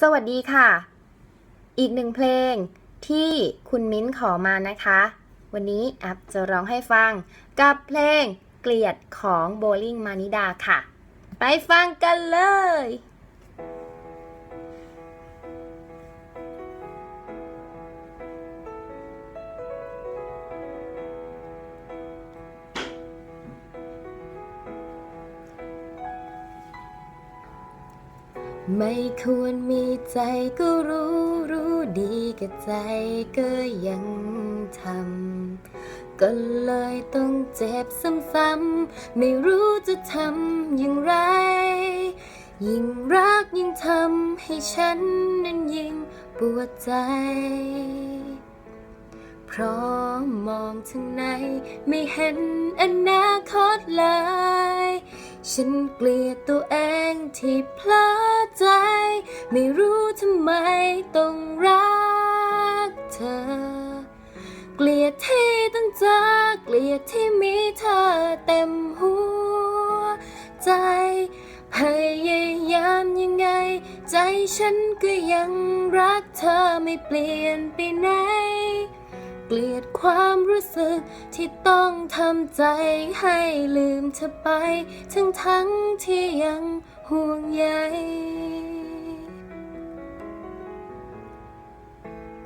สวัสดีค่ะ อีกหนึ่งเพลงที่คุณมิ้นขอมานะคะ วันนี้แอปจะร้องให้ฟังกับเพลงเกลียดของโบลิ่งมานิดาค่ะ ไปฟังกันเลย ไม่ควรมีใจก็รู้รู้ดีกับใจก็ยังทำก็เลยต้องเจ็บซ้ำๆไม่รู้จะทำอย่างไร ยิ่งรักยิ่งทำให้ฉันนั้นยิ่งปวดใจ เพราะมองถึงไหนไม่เห็นอนาคตเลย ฉันเกลียดตัวเองที่พลาด ใจ ไม่รู้ทำไมต้องรักเธอ เกลียดที่ต้องเจอเกลียดที่มีเธอเต็มหัวใจ พยายามยังไง ใจฉันก็ยังรักเธอไม่เปลี่ยนไปไหนเกลียดความรู้สึกที่ต้องทำใจให้ลืมเธอไป ทั้งทั้งที่ยังห่วงใย